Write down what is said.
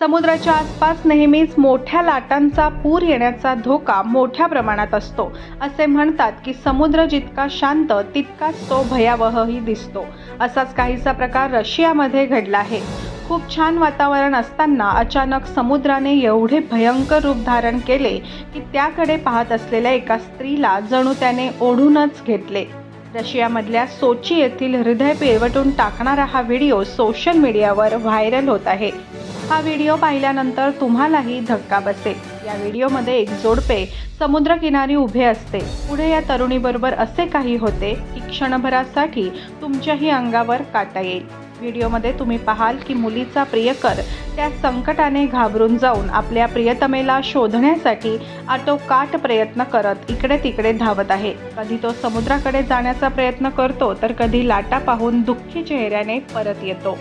समुद्राच्या आसपास नेहमीच मोठ्या लाटांचा पूर येण्याचा धोका मोठ्या प्रमाणात असतो. असे म्हणतात की समुद्र जितका शांत तितकाच तो भयावहही दिसतो. असाच काहीसा प्रकार रशियामध्ये घडला आहे. खूप छान वातावरण असताना अचानक समुद्राने एवढे भयंकर रूप धारण केले की त्याकडे पाहत असलेल्या एका स्त्रीला जणू त्याने ओढूनच घेतले. रशियामधल्या सोची येथील हृदय पिळवटून टाकणारा हा व्हिडिओ सोशल मीडियावर व्हायरल होत आहे. हा व्हिडिओ पाहिल्यानंतर तुम्हालाही धक्का बसेल. या व्हिडिओमध्ये एक जोडपे समुद्रकिनारी उभे असते. पुढे या तरुणीबरोबर असे काही होते की क्षणभरासाठी तुमच्याही अंगावर काटा येईल. व्हिडिओमध्ये तुम्ही पाहाल की मुलीचा प्रियकर त्या संकटाने घाबरून जाऊन आपल्या प्रियतमेला शोधण्यासाठी आटोकाट प्रयत्न करत इकडे तिकडे धावत आहे. कधी तो समुद्राकडे जाण्याचा प्रयत्न करतो तर कधी लाटा पाहून दुःखी चेहऱ्याने परत येतो.